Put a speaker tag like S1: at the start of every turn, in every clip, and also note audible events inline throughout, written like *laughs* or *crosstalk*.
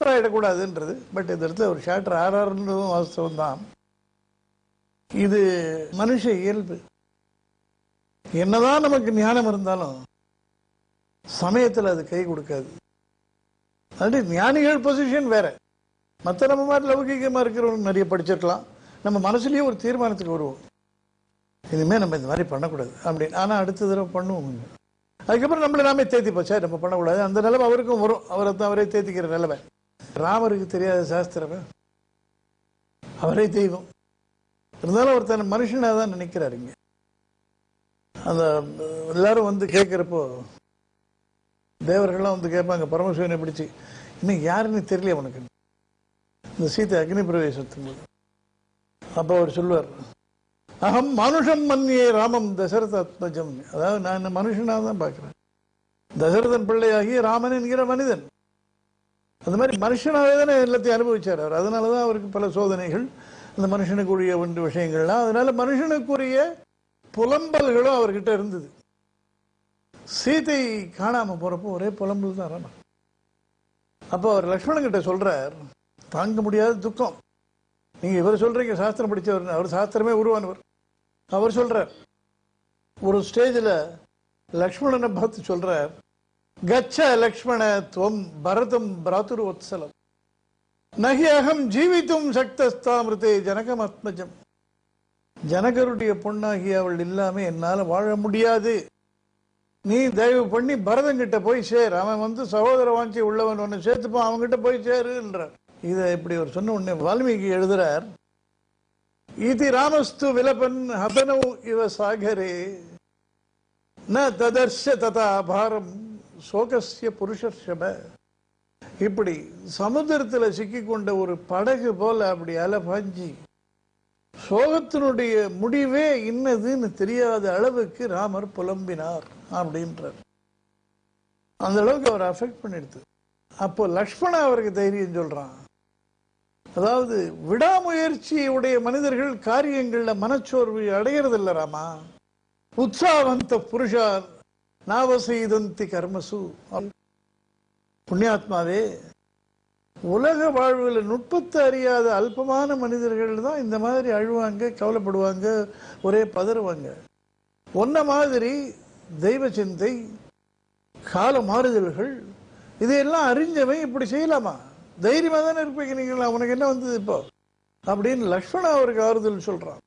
S1: ஆயிடக்கூடாதுன்றது. But இந்த இடத்துல ஒரு ஷேட்டர் ஆர்ஆர்ன்றதும் வாஸ்தவம் தான் இது மனுஷ இயல்பு. என்னதான் நமக்கு ஞானம் இருந்தாலும் சமயத்தில் அது கை கொடுக்காது. அது ஞானிகள் பொசிஷன் வேற. மற்ற நம்ம மாதிரி லௌகிகமாக இருக்கிறவங்க நிறைய படிச்சிருக்கலாம். நம்ம மனசுலேயே ஒரு தீர்மானத்துக்கு வருவோம். இனிமேல் நம்ம இந்த மாதிரி பண்ணக்கூடாது. அப்படின்னு ஆனால் அடுத்த தடவை பண்ணுவோம். அதுக்கப்புறம் நம்மளை நாமே தேத்தி போச்சா நம்ம பண்ணக்கூடாது. அந்த நிலைமை அவருக்கும் வரும். அவரை தான் அவரே தேத்திக்கிற நிலைமை. ராமருக்கு தெரியாத சாஸ்திரமே. அவரே தெய்வம். இருந்தாலும் ஒருத்தன் மனுஷனாக தான் நினைக்கிறாரு இங்க. அந்த எல்லாரும் வந்து கேட்குறப்போ தேவர்கள்லாம் வந்து கேட்பாங்க பரமசிவனை பிடிச்சி இன்னும் யாருன்னு தெரியல உனக்கு. இந்த சீத்தை அக்னி பிரவேசத்தும் போது அப்போ அவர் சொல்லுவார் அகம் மனுஷம் மன்னியே ராமம் தசரத ஆத்மஜம் அதாவது நான் மனுஷனாக தான் பார்க்குறேன். தசரதன் பிள்ளையாகி ராமன் என்கிற மனிதன். அந்த மாதிரி மனுஷனாகவே தானே எல்லாத்தையும் அனுபவிச்சார் அவர். அதனால தான் அவருக்கு பல சோதனைகள் அந்த மனுஷனுக்குரிய ஒன்று விஷயங்கள்லாம். அதனால மனுஷனுக்குரிய புலம்பல்களும் அவர்கிட்ட இருந்தது. சீதை காணாமல் போகிறப்போ ஒரே புலம்பல் தான் ராமன் அப்போ அவர் லக்ஷ்மணன் சொல்கிறார் தாங்க முடியாத துக்கம். நீங்கள் இவர் சொல்கிறீங்க சாஸ்திரம் படித்தவர் அவர் சாஸ்திரமே உருவானவர். அவர் சொல்கிறார் ஒரு ஸ்டேஜில் லக்ஷ்மணனை பார்த்து சொல்கிறார் கச்ச லக்ஷ்மண துவம் பரதம் பிராத்துரு நகி அகம் ஜீவித்தும் சக்தஸ்தாமிருதே ஜனகம் ஆத்மஜம் ஜனகருடைய பொண்ணாகிய அவள் இல்லாம என்னால வாழ முடியாது. நீ தயவு பண்ணி பரதங்கிட்ட போய் சேர். அவன் வந்து சகோதர வாஞ்சி உள்ளவன் ஒன்று சேர்த்துப்பான் அவன்கிட்ட போய் சேருன்றார் இதை இப்படி ஒரு சொன்ன உடனே வால்மீகி எழுதுறார். இதி ராமஸ்து விலபன் ஹதனவு இவ சாகரே. ந ததர்ஷ ததா பாரம். சோகசிய புருஷர்ஷப இப்படி சமுதிரத்தில் சிக்கிக்கொண்ட ஒரு படகு போல அப்படி அலை பாஞ்சி சோகத்தினுடைய முடிவே இன்னதுன்னு தெரியாத அளவுக்கு ராமர் புலம்பினார் அப்படின்றார். அந்த அளவுக்கு அவர் அஃபெக்ட் பண்ணிடுது. அப்போ லக்ஷ்மணா அவருக்கு தைரியம் சொல்றான் அதாவது விடாமுயற்சி உடைய மனிதர்கள் காரியங்கள்ல மனச்சோர்வு அடையிறதில்ல ராமா. உற்சாகவந்த புருஷார் நாவசெய்தந்தி கர்மசு. புண்ணியாத்மாவே உலக வாழ்வில் நுட்பத்தை அறியாத அல்பமான மனிதர்கள் தான் இந்த மாதிரி அழுவாங்க கவலைப்படுவாங்க ஒரே பதறுவாங்க. ஒன்ன மாதிரி தெய்வ சிந்தை கால மாறுதல்கள் இதையெல்லாம் அறிஞ்சவன் இப்படி செய்யலாமா? தைரியமா தானே இருப்பீங்க நீங்களா உனக்கு என்ன வந்தது இப்போ? அப்படின்னு லக்ஷ்மணா அவருக்கு ஆறுதல் சொல்றான்.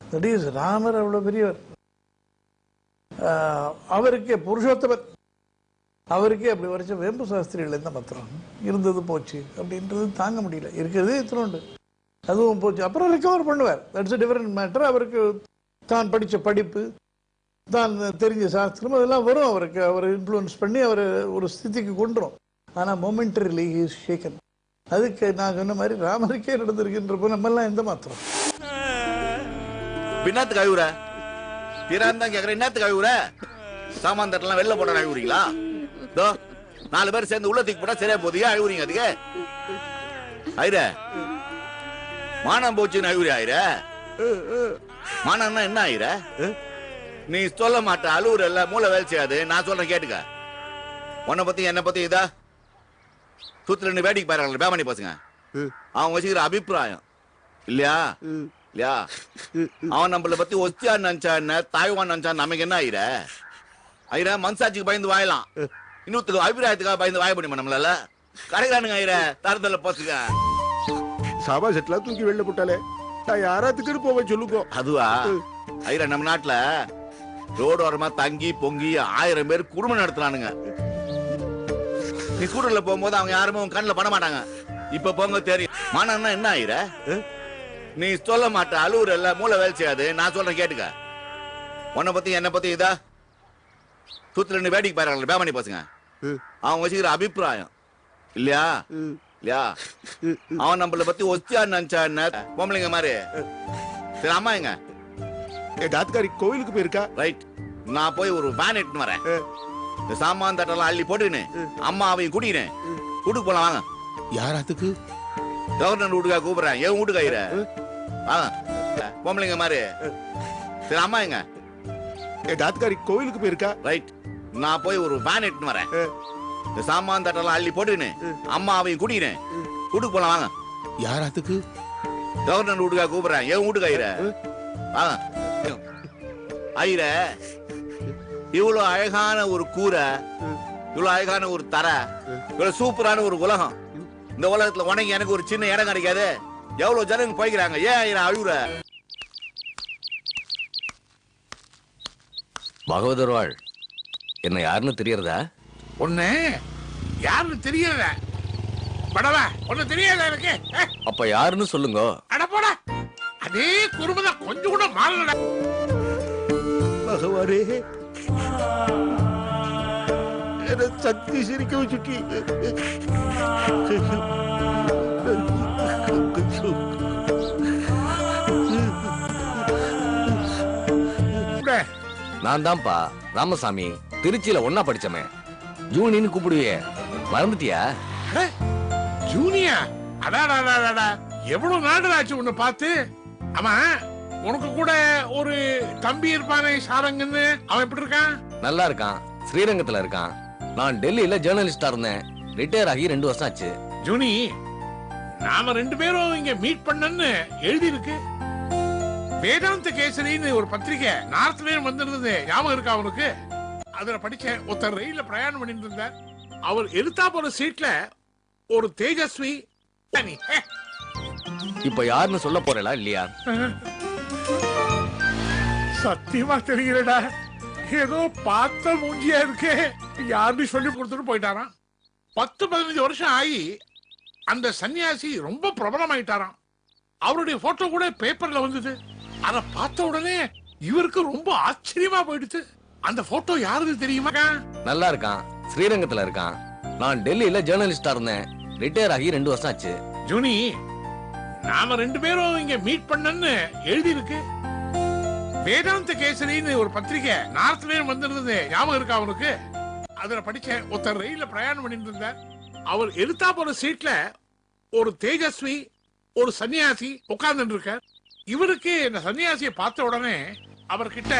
S1: தட் இஸ் ராமர் அவ்வளவு பெரியவர். அவருக்கே புருஷோத்தவர் அவருக்கே அப்படி வரைச்ச வேம்பு சாஸ்திரிகள் எந்த பத்திரம் இருந்தது போச்சு. அப்படின்றது தாங்க முடியல. இருக்கிறது இத்தினோண்டு அதுவும் போச்சு. அப்புறம் ரெக்கவர் பண்ணுவார். தட்ஸ் டிஃபரெண்ட் மேட்டர் அவருக்கு தான் படிச்ச படிப்பு தான் தெரிஞ்ச சாஸ்திரம் அதெல்லாம் வரும் அவருக்கு. அவர் இன்ஃப்ளூயன்ஸ் பண்ணி அவர் ஒரு ஸ்திதிக்கு கொண்டுரும். ஆனால் மொமெண்டரிலி ஹீஸ் ஷேக்கன் அதுக்கு நான் சொன்ன மாதிரி ராமருக்கே நடந்திருக்கின்றப்போ நம்மெல்லாம் எந்த மாத்திரம்?
S2: பின்னத்துக்கு அழுவுற தீரான் தான் கேக்குறேன். என்னத்துக்கு அழுவுற? சாமான் தட்டெல்லாம் வெளில போட அழுவுறீங்களா? தோ நாலு பேர் சேர்ந்து உள்ள தூக்கி போட்டா சரியா போதியா அழுவுறீங்க அதுக்கு? ஐர மானம் போச்சுன்னு அழுவுறியா ஐர மானம்னா என்ன ஐர நீ சொல்ல மாட்ட அழுவுற இல்ல மூளை வேலை செய்யாது. நான் சொல்றேன் கேட்டுக்க. உன்னை பத்தி என்ன பத்தி இதா? சுத்துல ரெண்டு வேடிக்கை பாருங்களேன் பேமணி பசங்க. அவன் வச்சுக்கிற அபிப்பிராயம். இல்லையா? இல்லையா? அவன் நம்மள பத்தி ஒத்தியா நினைச்சா என்ன? தாய்வான் நினைச்சா நமக்கு என்ன ஆயிர? ஐர மனசாட்சிக்கு பயந்து வாயலாம். இன்னொருத்துக்கு அபிப்பிராயத்துக்காக பயந்து வாய முடியுமா நம்மளால? கடைக்கானுங்க ஐர தரத்துல போச்சுக்க.
S3: சாபா செட்லாம் தூக்கி வெளில போட்டாலே. நான் யாராத்துக்கு போவேன் சொல்லுக்கோ
S2: அதுவா? ஐர நம்ம நாட்டுல ரோடு ஓரமா தங்கி பொங்கி ஆயிரம் பேர் குடும்பம் நடத்துறானுங்க. நீ ஸ்கூட்டர்ல போகும்போது அவங்க யாருமே உன் கண்ணுல பட மாட்டாங்க. இப்ப போங்க தெரியும். மானம்னா என்ன ஆயிர? நீ சொல்ல மாட்ட அழுவுற இல்ல மூளை வேலை செய்யாது. நான் சொல்றேன் கேட்டுக்க. உன்னை பத்தி என்ன பத்தி இதா? சுத்துல ரெண்டு வேடிக்கை பாருங்களேன் பேமணி பசங்க. அவன் வச்சுக்கிற அபிப்பிராயம். இல்லையா? இல்லையா? அவன் நம்மள பத்தி ஒத்தியா நினைச்சா என்ன? பொம்பளைங்க மாதிரி. சரி அம்மா எங்க?
S3: என் தாத்துக்காரி கோவிலுக்கு போயிருக்கா?
S2: ரைட் நான் போய் ஒரு வேன் எடுத்துன்னு வரேன். இந்த சாமான் தட்டெல்லாம் அள்ளி போட்டுக்கின்னு அம்மா அவையும் கூட்டிக்கினேன். வீட்டுக்கு போலாம் வாங்க.
S3: யாராத்துக்கு
S2: கவர்னர் வீட்டுக்கா கூப்பிடுறேன். என் வீட்டுக்கு ஆயிர பொம்பளைங்க மாதிரி சரி அம்மா எங்க?
S3: என் தாத்துக்காரி கோவிலுக்கு போயிருக்கா?
S2: ரைட். நான் போய் ஒரு வேன் எடுத்துன்னு வரேன். இந்த சாமான் தட்டெல்லாம் அள்ளி போட்டுக்கின்னு அம்மா அவையும் கூட்டிக்கினேன் வீட்டுக்கு போலாம் வாங்க.
S3: யாராத்துக்கு
S2: கவர்னர் வீட்டுக்கா கூப்பிடுறேன். என் வீட்டுக்கு ஐயர வாங்க ஐயர இவ்வளவு அழகான ஒரு கூரை இவ்வளவு அழகான ஒரு தரை இவ்வளவு சூப்பரான ஒரு உலகம். இந்த உலகத்துல உனக்கு எனக்கு ஒரு சின்ன இடம் கிடைக்காது. எவ்வளவு ஜனங்க போய்க்கிறாங்க? ஏன் அழுகுற?
S4: பகவதர் வாழ் என்ன யாருன்னு தெரியறதா?
S5: ஒண்ணு யாருன்னு தெரியல படவ ஒண்ணு தெரியாத எனக்கு? ஏ,
S4: அப்ப யாருன்னு சொல்லுங்க.
S5: அட போட. அதே குடும்பம் கொஞ்சம் கூட மாறலடா
S3: பகவானே என்ன சக்தி சிரிக்க வச்சுட்டி
S4: நான் தான்ப்பா ராமசாமி. திருச்சியில ஒன்னா படிச்சமே ஜூனின்னு கூப்பிடுவியே. மறந்துட்டியா?
S5: ஜூனியா? அடாடாடாடா எவ்வளவு நாடு ஆச்சு உன்னை பார்த்து? ஆமா உனக்கு கூட ஒரு தம்பி இருப்பானே சாரங்கன்னு. அவன் எப்படி இருக்கான்?
S4: நல்லா இருக்கான். ஸ்ரீரங்கத்துல இருக்கான். நான் டெல்லியில ஜேர்னலிஸ்டா இருந்தேன். ரிட்டையர் ஆகி ரெண்டு வருஷம் ஆச்சு.
S5: ஜூனி நாம ரெண்டு பேரும் இங்க மீட் பண்ணன்னு எழுதி இருக்கு வேதாந்த கேசரின்னு ஒரு பத்திரிக்கை நார்த்ல வந்திருந்தது. ஞாபகம் இருக்கா அவனுக்கு அதுல படிச்சேன் ஒருத்தர் ரயில்ல பிரயாணம் பண்ணிட்டு இருந்தார். அவர் எதிர்த்தா போற சீட்ல ஒரு தேஜஸ்வி ஹே,
S4: இப்ப யாருன்னு சொல்ல போறேளா இல்லையா?
S5: சத்தியமா தெரியலடா. ஏதோ பார்த்த மூஞ்சியா இருக்கே. யாருன்னு சொல்லி கொடுத்துட்டு போயிட்டாராம். பத்து பதினஞ்சு வருஷம் ஆகி அந்த சன்னியாசி ரொம்ப பிரபலமாயிட்டாராம். அவருடைய போட்டோ கூட பேப்பர்ல வந்தது. அத பார்த்த உடனே இவருக்கு ரொம்ப ஆச்சரியமா போயிடுச்சு. அந்த போட்டோ யாருது தெரியுமா?
S4: நல்லா இருக்கான். ஸ்ரீரங்கத்துல இருக்கான். நான் டெல்லியில ஜேர்னலிஸ்டா இருந்தேன். ரிட்டையர் ஆகி ரெண்டு வருஷம் ஆச்சு.
S5: ஜூனி நாம ரெண்டு பேரும் இங்க மீட் பண்ணன்னு எழுதி இருக்கு வேதாந்த கேசரின்னு ஒரு பத்திரிக்கை நார்த்ல வந்திருந்தது. ஞாபகம் இருக்கா அவனுக்கு? அதுல படிச்சேன் ஒருத்தர் ரயில்ல பிரயாணம் பண்ணிட்டு இருந்தார் அவர் எடுத்தா போற சீட்ல ஒரு தேஜஸ்வி ஒரு சன்னியாசி உட்கார்ந்துட்டு இருக்கார் இவருக்கு இந்த சன்னியாசியை பார்த்த உடனே அவர்கிட்ட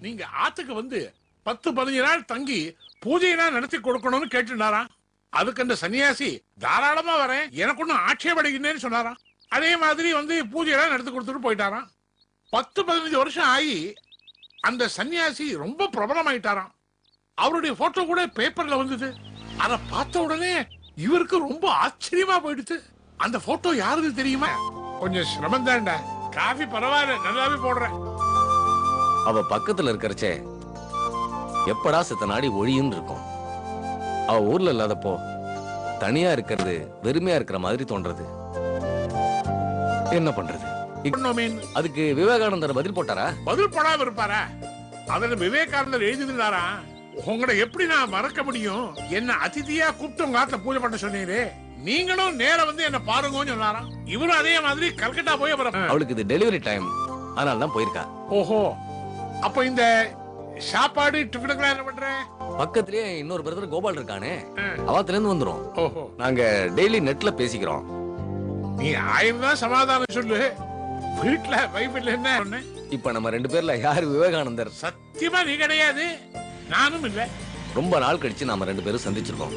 S5: நீங்க ஆத்துக்கு வந்து பத்து பதினஞ்சு நாள் தங்கி பூஜையெல்லாம் நடத்தி கொடுக்கணும்னு கேட்டுனாராம் அதுக்கு அந்த சன்னியாசி தாராளமா வரேன். எனக்கு ஒன்னும் ஆட்சேபடைக்குன்னு சொன்னாராம். அதே மாதிரி வந்து பூஜையெல்லாம் நடத்தி கொடுத்துட்டு போயிட்டாராம். பத்து பதினஞ்சு வருஷம் ஆகி அந்த சன்னியாசி ரொம்ப பிரபலமாயிட்டாராம். அவருடைய போட்டோ கூட பேப்பர்ல வந்தது. அத பார்த்த உடனே இவருக்கு ரொம்ப ஆச்சரியமா போயிடுச்சு அந்த போட்டோ யாருது தெரியுமா? கொஞ்சம் சிரமம் தான்டா. காஃபி பரவாயில்ல நல்லாவே போடுறேன்.
S4: அவ பக்கத்துல இருக்கறச்சே எப்படா சித்த நாடி ஒழியுன்னு இருக்கும். அவ ஊர்ல இல்லாதப்போ தனியா இருக்கிறது வெறுமையா இருக்கிற மாதிரி தோன்றது. என்ன பண்றது? அதுக்கு விவேகானந்தர் பதில் போட்டாரா?
S5: பதில் போடாம இருப்பாரா? அதுல விவேகானந்தர் எழுதியிருந்தாரா? உங்களை எப்படி நான் மறக்க முடியும்? என்ன அதிதியா கூப்பிட்டு உங்க ஆத்துல பூஜை பண்ண சொன்னீரே. நீங்களும் நேரா வந்து என்ன பாருங்கன்னு சொன்னாராம். இவரும் அதே மாதிரி கல்கட்டா போய் அப்புறம்
S4: அவளுக்கு இது டெலிவரி டைம் அதனால தான் போயிருக்கா.
S5: ஓஹோ. அப்ப இந்த சாப்பாடு டிஃபனுக்குலாம் என்ன பண்ற?
S4: பக்கத்திலேயே இன்னொரு பிரதர் கோபால் இருக்கானே. அவத்துல இருந்து வந்துரும்.
S5: ஓஹோ.
S4: நாங்க டெய்லி நெட்ல பேசிக்கிறோம்.
S5: நீ ஆயிரம் தான் சமாதானம் சொல்லு. வீட்டுல வைஃபில் என்ன சொன்னேன்
S4: இப்ப நம்ம ரெண்டு பேர்ல யாரு விவேகானந்தர்?
S5: சத்தியமா நீ கிடையாது. நானும் இல்ல.
S4: ரொம்ப நாள் கழிச்சு நாம ரெண்டு பேரும் சந்திச்சிருக்கோம்.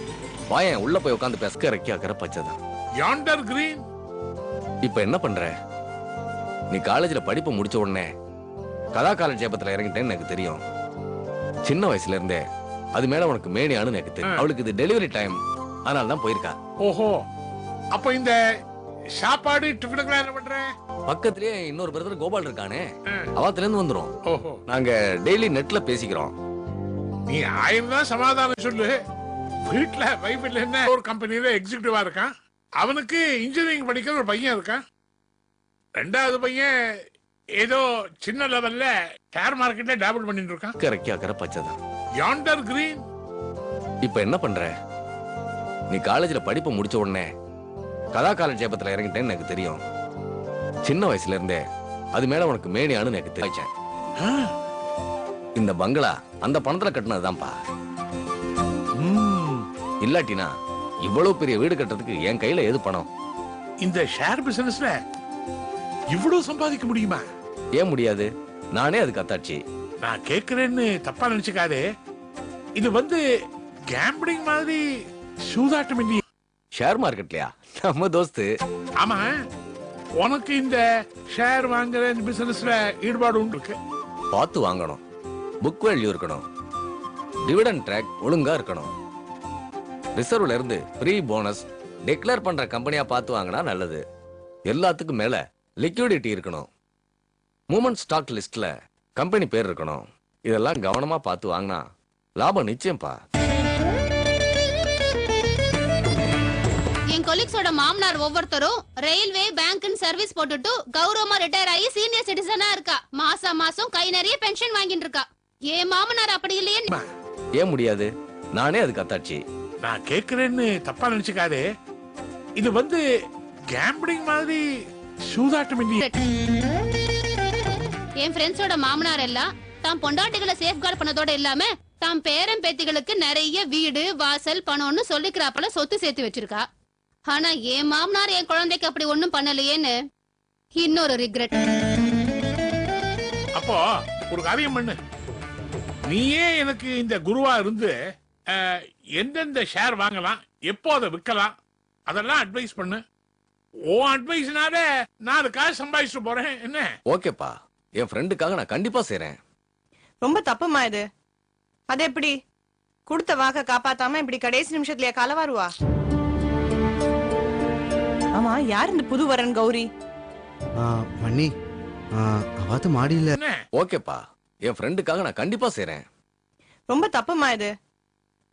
S4: வாயன் உள்ள போய் உட்காந்து பெஸ்க இறக்கியாக்கிற பச்சைதான்.
S5: யாண்டர் கிரீன்
S4: இப்ப என்ன பண்ற? நீ காலேஜ்ல படிப்பு முடிச்ச உடனே கதா காலட்சேபத்துல இறங்கிட்டேன்னு எனக்கு தெரியும். சின்ன வயசுல இருந்தே அது மேல உனக்கு மேனியானு எனக்கு தெரியும். அவளுக்கு இது டெலிவரி டைம் அதனால தான் போயிருக்கா.
S5: ஓஹோ. அப்ப இந்த சாப்பாடு டிஃபனுக்குலாம் என்ன பண்ற?
S4: பக்கத்திலேயே இன்னொரு பிரதர் கோபால் இருக்கானே. அவத்துல இருந்து வந்துரும்.
S5: ஓஹோ.
S4: நாங்க டெய்லி நெட்ல பேசிக்கிறோம்.
S5: நீ ஆயிரம் தான் சமாதானம் சொல்லு. வீட்டுல வைஃபில் என்ன? ஒரு கம்பெனில எக்ஸிகியூட்டிவா இருக்கான். அவனுக்கு இன்ஜினியரிங் படிக்கிற ஒரு பையன் இருக்கான். ரெண்டாவது பையன் ஏதோ சின்ன லெவல்ல ஷேர் மார்க்கெட்ல டேபிள் பண்ணிட்டு இருக்கான்.
S4: இறக்கியாக்கிற பச்சைதான்.
S5: யாண்டர் கிரீன்
S4: இப்ப என்ன பண்ற? நீ காலேஜ்ல படிப்பு முடிச்ச உடனே கதா காலட்சேபத்துல இறங்கிட்டேன்னு எனக்கு தெரியும். சின்ன வயசுல இருந்தே அது மேல உனக்கு மேனியானு எனக்கு தெரியும். இந்த பங்களா அந்த பணத்துல கட்டினதுதான்ப்பா. இல்லாட்டினா இவ்வளவு பெரிய வீடு கட்டுறதுக்கு என் கையில எது பணம்?
S5: இந்த ஷேர் பிசினஸ்ல இவ்வளவு சம்பாதிக்க முடியுமா?
S4: ஏன் முடியாது? நானே அதுக்கு அத்தாட்சி.
S5: நான் கேக்குறேன்னு தப்பா நினைச்சுக்காதே. இது வந்து
S6: கேம்பிளிங் மாதிரி சூதாட்டம் இல்லையே.
S4: ஷேர் மார்க்கெட்லயா நம்ம தோஸ்து.
S6: ஆமா. உனக்கு இந்த ஷேர் வாங்குற இந்த பிசினஸ்ல ஈடுபாடு உண்டு இருக்கு.
S4: பார்த்து வாங்கணும். புக் வேல்யூ இருக்கணும் டிவிடன் ட்ராக் ஒழுங்கா இருக்கணும். ரிசர்வ்ல இருந்து ஃப்ரீ போனஸ் டிக்ளேர் பண்ற கம்பெனியா பார்த்து வாங்கினா நல்லது. எல்லாத்துக்கும் மேல லிக்விடிட்டி இருக்கணும். மூமெண்ட் ஸ்டாக் லிஸ்ட்ல கம்பெனி பேர் இருக்கணும். இதெல்லாம் கவனமா பார்த்து வாங்கினா லாபம் நிச்சயம்ப்பா
S5: என் கொலீக்ஸோட மாமனார் ஒவ்வொருத்தரும் ரயில்வே பேங்க்னு சர்வீஸ் போட்டுட்டு கௌரவமா ரிட்டையர் ஆகி சீனியர் சிட்டிசனா இருக்கா. மாசம் மாசம் கை நிறைய பென்ஷன் வாங்கிட்டு இருக்கா. என் மாமனார் அப்படி இல்லையே?
S4: ஏன் முடியாது? நானே அதுக்கு அத்தாட்சி.
S6: நான் கேக்குறேன்னு தப்பா நினைச்சுக்காதே. இது வந்து கேம்பிளிங் மாதிரி சூதாட்டம் இல்லையே?
S5: என் ஃப்ரெண்ட்ஸோட மாமனார் எல்லாம் தாம் பொண்டாட்டிகளை சேஃப்கார்ட் பண்ணதோட இல்லாம தாம் பேரன் பேத்திகளுக்கு நிறைய வீடு வாசல் பணம்னு சொல்லிக்கிறாப்பல சொத்து சேர்த்து வச்சிருக்கா. ஆனா என் மாமனார் என் குழந்தைக்கு அப்படி ஒண்ணும் பண்ணலையேன்னு இன்னொரு ரிக்ரெட்
S6: அப்போ ஒரு காரியம் பண்ணு. நீயே எனக்கு இந்த குருவா இருந்து எந்தெந்த ஷேர் வாங்கலாம் எப்போ அதை விற்கலாம் அதெல்லாம் அட்வைஸ் பண்ணு. ஓ அட்வைஸ்னால நான் அதுக்காக சம்பாதிச்சுட்டு போறேன். என்ன?
S4: ஓகேப்பா. என் ஃப்ரெண்டுக்காக நான் கண்டிப்பா செய்றேன்.
S7: ரொம்ப தப்புமா இது? அது எப்படி? கொடுத்த வாக்க காப்பாத்தாம இப்படி கடைசி நிமிஷத்துலயே கலவாருவா? ஆமா யார் இந்த புதுவரன் கௌரி?
S8: மண்ணி அவாத்து மாடியில்
S6: என்ன?
S4: ஓகேப்பா. என் ஃப்ரெண்டுக்காக நான் கண்டிப்பா செய்றேன்.
S7: ரொம்ப தப்புமா இது?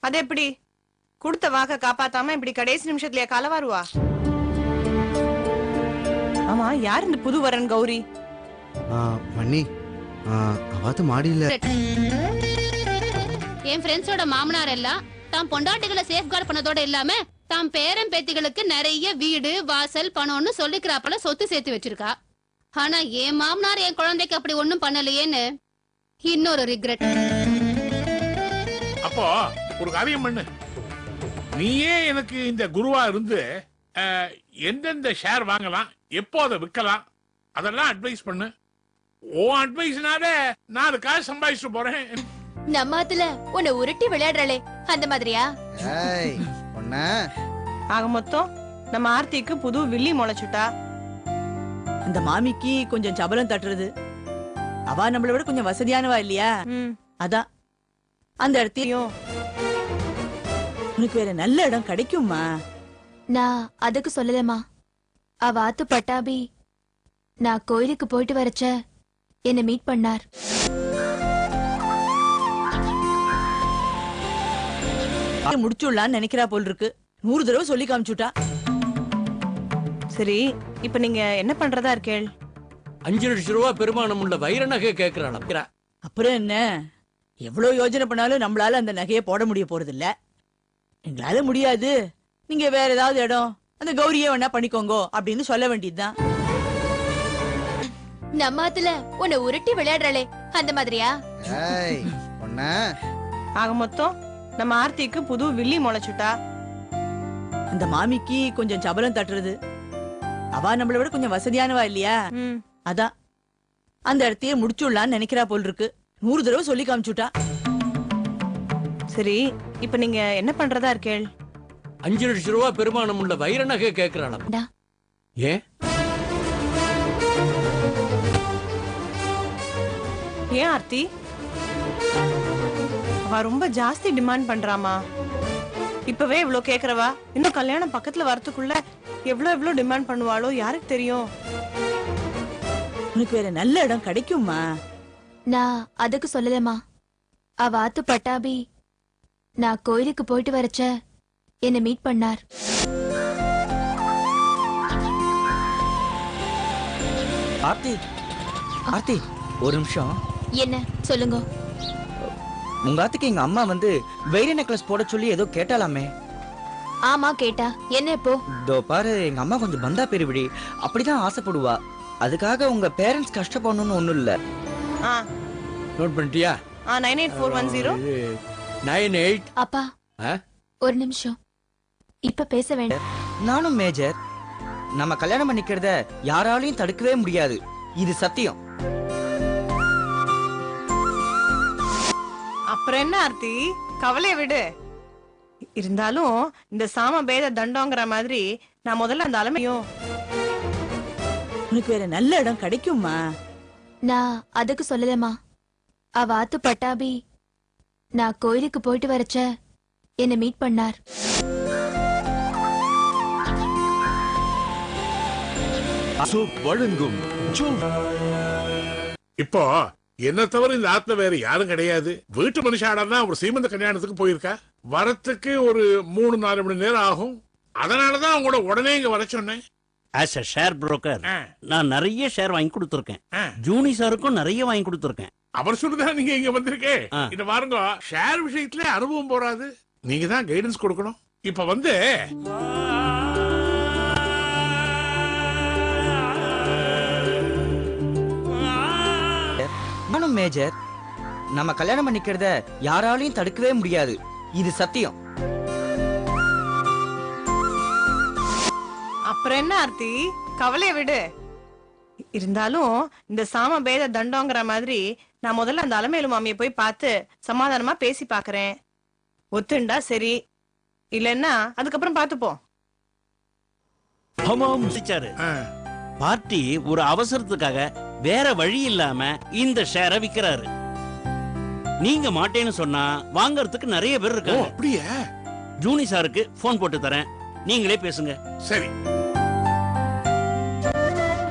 S7: அது எப்படி? கொடுத்த வாக்க காப்பாத்தாம இப்படி கடைசி நிமிஷத்துலயே கலவாருவா? ஆமா யார் இந்த புது வரன் கௌரி
S8: மண்ணி அவாத்து மாடியில
S5: என் ஃப்ரெண்ட்ஸோட மாமனார் எல்லாம் தாம் பொண்டாட்டிகளை சேஃப்கார்ட் பண்ணதோட இல்லாம தாம் பேரன் பேத்திகளுக்கு நிறைய வீடு வாசல் பணம்னு சொல்லிக்கிறாப்பல சொத்து சேர்த்து வச்சிருக்கா. ஆனா என் மாமனார் என் குழந்தைக்கு அப்படி ஒண்ணும் பண்ணலையேன்னு இன்னொரு ரிக்ரெட்
S6: அப்போ ஒரு காரியம் பண்ணு. நீயே எனக்கு இந்த குருவா இருந்து அஹ், எந்தெந்த ஷேர் வாங்கலாம் எப்போ அதை விற்கலாம் அதெல்லாம் அட்வைஸ் பண்ணு. ஓ அட்வைஸ்னால நாலு காசு சம்பாதிச்சுட்டு போறேன்.
S5: நம்ம ஆத்துல உன்னை உருட்டி விளையாடுறாளே. அந்த மாதிரியா?
S8: ஏய் பொண்ணு.
S7: ஆக மொத்தம் நம்ம ஆர்த்திக்கு புது வில்லி முளைச்சுட்டா.
S9: அந்த மாமிக்கு கொஞ்சம் ஜபலம் தட்டுறது. அவ நம்மளை விட கொஞ்சம் வசதியானவா இல்லையா? அதான். அந்த இடத்தையும் உனக்கு வேற நல்ல இடம் கிடைக்குமா
S10: நான் அதுக்கு சொல்லலமா அவ ஆத்து பட்டாபி நான் கோயிலுக்கு போயிட்டு வரச்ச என்ன மீட் பண்ணார்.
S9: முடிச்சுடலான்னு நினைக்கிறா போல் இருக்கு நூறு தடவை சொல்லி காமிச்சுட்டா.
S7: சரி இப்ப நீங்க என்ன பண்றதா இருக்கேள்?
S11: அஞ்சு லட்சம் ரூபா பெருமானம் உள்ள வைர நகை கேட்கிறாள்
S9: அப்புறம் என்ன? எவ்வளவு யோஜனை பண்ணாலும் நம்மளால அந்த நகையை போட முடிய போறது இல்ல எங்களால முடியாது. நீங்க வேற ஏதாவது இடம் அந்த கௌரிய வேணா பண்ணிக்கோங்க அப்படின்னு சொல்ல வேண்டியதுதான்.
S10: நம்ம ஆத்துல உன்னை உருட்டி விளையாடுறாளே. அந்த மாதிரியா?
S7: ஆக மொத்தம் நம்ம ஆர்த்திக்கு புது வில்லி முளைச்சுட்டா?
S9: அந்த மாமிக்கு கொஞ்சம் சபலம் தட்டுறது. அவ நம்மள விட கொஞ்சம் வசதியானவா இல்லையா? அதான் அந்த இடத்தையே முடிச்சுடலான்னு நினைக்கிறா போல் இருக்கு நூறு தடவை சொல்லி காமிச்சுட்டா.
S7: சரி இப்ப நீங்க என்ன பண்றதா இருக்கேள்?
S11: அஞ்சு லட்சம் ரூபாய் பெருமானம் உள்ள வைர நகை கேட்கிறான்
S10: டா.
S11: ஏன்?
S7: ஏன் ஆர்த்தி? அவ ரொம்ப ஜாஸ்தி டிமாண்ட் பண்றாமா? இப்பவே இவ்ளோ கேக்குறவா? இன்னும் கல்யாணம் பக்கத்துல வரதுக்குள்ள எவ்வளவு எவ்வளவு டிமாண்ட் பண்ணுவாளோ யாருக்கு தெரியும்?
S9: உனக்கு வேற நல்ல இடம் கிடைக்குமா?
S10: நான் அதுக்கு சொல்லலமா அவ ஆத்து பட்டாபி நான் கோயிலுக்கு போயிட்டு வரச்ச என்ன மீட் பண்ணார்.
S12: ஆர்த்தி ஆர்த்தி ஒரு நிமிஷம்.
S10: என்ன? சொல்லுங்க.
S12: உங்க ஆத்துக்கு எங்க அம்மா வந்து வைர நெக்லஸ் போட சொல்லி ஏதோ கேட்டாலாமே.
S10: ஆமா கேட்டா. என்ன இப்போ?
S12: இதோ பாரு எங்க அம்மா கொஞ்சம் பந்தா பெருவிடி. அப்படிதான் ஆசைப்படுவா. அதுக்காக உங்க பேரண்ட்ஸ் கஷ்டப்படணும்னு ஒண்ணும் இல்ல.
S7: ஆ.
S11: நோட் பண்ணிட்டியா?
S7: ஆ nine eight four one zero
S11: nine eight
S10: அப்பா
S11: ஆ?
S10: ஒரு நிமிஷம். இப்ப பேச வேண்டாம்.
S12: நானும் மேஜர். நம்ம கல்யாணம் பண்ணிக்கிறத யாராலையும் தடுக்கவே முடியாது. இது சத்தியம்.
S7: அப்புறம் என்ன ஆர்த்தி? கவலைய விடு. இருந்தாலும் இந்த சாம பேத தண்டோங்கிற மாதிரி நான் முதல்ல அந்த அலமையும்
S9: உனக்கு வேற நல்ல இடம் கிடைக்குமா?
S10: நான் அதுக்கு சொல்லலம்மா. அவ ஆத்து பட்டாபி நான் கோயிலுக்கு போயிட்டு வரச்ச என்ன மீட் பண்ணார்.
S3: வழங்கும்
S5: இப்போ என்ன தவிர இந்த ஆத்துல வேற யாரும் கிடையாது. வீட்டு மனுஷாடனா ஒரு சீமந்த கல்யாணத்துக்கு போயிருக்கா? வரத்துக்கு ஒரு மூணு நாலு மணி நேரம் ஆகும். அதனாலதான் உங்களோட உடனே இங்க வர சொன்னேன்.
S13: ஆஸ் அ ஷேர் புரோக்கர் நான் நிறைய ஷேர் வாங்கி கொடுத்துருக்கேன். ஜூனி சாருக்கும் நிறைய வாங்கி கொடுத்துருக்கேன்.
S5: அவர் சொல்லுதான் நீங்க இங்க வந்திருக்கே.
S13: ஆ.
S5: இந்த பாருங்க ஷேர் விஷயத்துல அனுபவம் போறாது. நீங்க தான் கைடன்ஸ் கொடுக்கணும். இப்ப வந்து
S12: நானும் மேஜர் நம்ம கல்யாணம் பண்ணிக்கிறத யாராலையும் தடுக்கவே முடியாது. இது சத்தியம்.
S7: அப்புறம் என்ன ஆர்த்தி? கவலைய விடு. இருந்தாலும் இந்த சாம பேத தண்டோங்கிற மாதிரி நான் முதல்ல அந்த அலமேலு மாமியை போய் பார்த்து சமாதானமா பேசி பாக்குறேன் ஒத்துண்டா சரி? இல்லைன்னா அதுக்கப்புறம் பார்த்துப்போம்.
S13: ஆமாம் முடிச்சாரு பார்ட்டி ஒரு அவசரத்துக்காக வேற வழி இல்லாம இந்த ஷேரை விக்கிறாரு. நீங்க மாட்டேன்னு சொன்னா வாங்கறதுக்கு நிறைய பேர் இருக்காங்க.
S5: அப்படியே?
S13: ஜூனி சாருக்கு போன் போட்டு தரேன். நீங்களே பேசுங்க.
S5: சரி.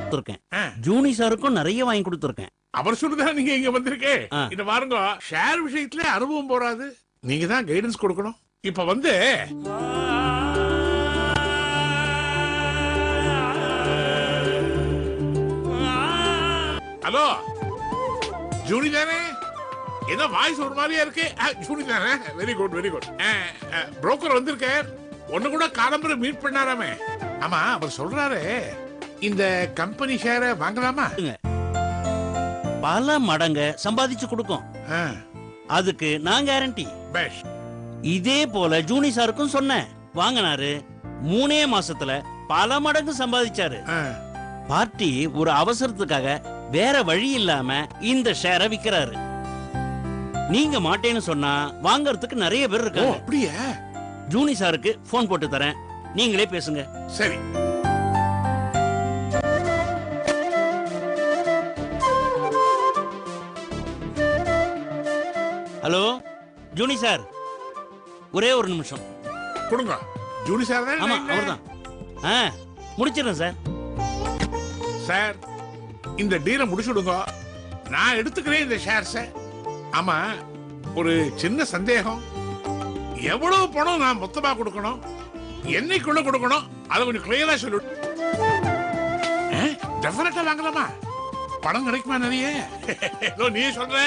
S13: கொடுத்துருக்கேன். ஜூனி சாருக்கும் நிறைய வாங்கி கொடுத்துருக்கேன்.
S5: அவர் சொல்லுதான் நீங்க இங்க வந்திருக்கே?
S13: ஆ.
S5: இந்த பாருங்க ஷேர் விஷயத்துல அனுபவம் போறாது. நீங்க தான் கைடன்ஸ் கொடுக்கணும். இப்ப வந்து ஹலோ ஜூனி தானே? ஏதோ வாய்ஸ் ஒரு மாதிரியா இருக்கு. ஜூனி தானே? Very good very good broker வந்திருக்கார். ஒண்ணு கூட காலம்பரை மீட் பண்ணாராமே. ஆமா அவர் சொல்றாரு இந்த கம்பெனி ஷேரை வாங்கலாமா?
S13: பல மடங்க சம்பாதிச்சு கொடுக்கும். அதுக்கு நான் கேரண்டி இதே போல ஜூனி சாருக்கும் சொன்னேன். வாங்கினாரு. மூணே மாசத்துல பல மடங்கு சம்பாதிச்சாரு. பார்ட்டி ஒரு அவசரத்துக்காக வேற வழி இல்லாம இந்த ஷேரை விக்கிறாரு. நீங்க மாட்டேன்னு சொன்னா வாங்கறதுக்கு நிறைய பேர் இருக்காங்க.
S5: அப்படியே?
S13: ஜூனி சாருக்கு போன் போட்டு தரேன். நீங்களே பேசுங்க.
S5: சரி.
S13: ஜூனி சார் ஒரே ஒரு நிமிஷம்.
S5: கொடுங்க. ஜூனி சார் தானே
S13: ஆமா
S5: line ல?
S13: அவர்தான். ஆ முடிச்சிடுறேன் சார்.
S5: சார் இந்த டீலை முடிச்சுடுங்க நான் எடுத்துக்கிறேன் இந்த ஷேர்ஸ ஆமா ஒரு சின்ன சந்தேகம். எவ்வளவு பணம் நான் மொத்தமா கொடுக்கணும்? என்னைக்குள்ள கொடுக்கணும்? அதை கொஞ்சம் கிளியரா சொல்லு. டெஃபினட்டா வாங்கலாமா? பணம் கிடைக்குமா நிறைய *laughs* ஏதோ நீ சொல்ற.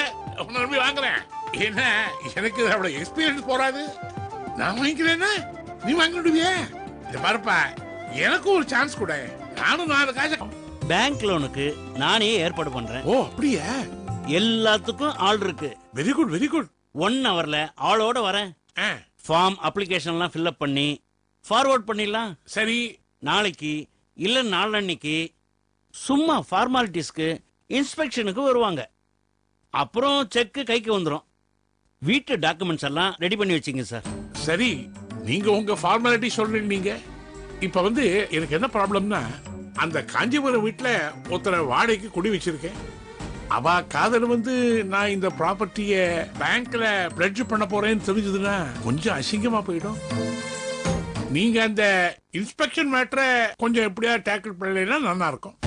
S5: உன்னை நம்பி வாங்குறேன். என்ன எனக்கு அவ்வளவு எக்ஸ்பீரியன்ஸ் போறாது? நான் வாங்கிக்கிறேன்னா நீ வாங்கிடுவியே? இந்த பாருப்பா எனக்கும் ஒரு சான்ஸ் கொடு. நானும் நாலு காசு
S13: பேங்க் லோனுக்கு நானே ஏற்பாடு பண்றேன்.
S5: ஓ அப்படியா?
S13: எல்லாத்துக்கும் ஆள் இருக்கு.
S5: Very good very good
S13: one ஹவர்ல ஆளோட வரேன். ஃபார்ம் அப்ளிகேஷன்லாம் ஃபில்அப் பண்ணி ஃபார்வர்ட் பண்ணிடலாம்.
S5: சரி.
S13: நாளைக்கு இல்ல நாளன்னைக்கு சும்மா ஃபார்மாலிட்டிஸ்க்கு இன்ஸ்பெக்ஷனுக்கு வருவாங்க. அப்புறம் செக் கைக்கு வந்துரும். வீட்டு டாக்குமெண்ட்ஸ் எல்லாம் ரெடி பண்ணி வச்சிங்க சார்
S5: சரி நீங்க உங்க ஃபார்மாலிட்டி சொல்றீங்க இப்ப வந்து எனக்கு என்ன ப்ராப்ளம்னா அந்த காஞ்சிபுரம் வீட்டில் ஒருத்தரை வாடகைக்கு குடி வச்சிருக்கேன். அவ காதல் வந்து நான் இந்த ப்ராப்பர்ட்டிய பேங்க்ல பிளட்ஜ் பண்ண போறேன்னு தெரிஞ்சதுன்னா கொஞ்சம் அசிங்கமா போயிடும். நீங்க அந்த இன்ஸ்பெக்ஷன் மேட்டரை கொஞ்சம் எப்படியா டேக்கிள் பண்ணலைன்னா நல்லா இருக்கும்.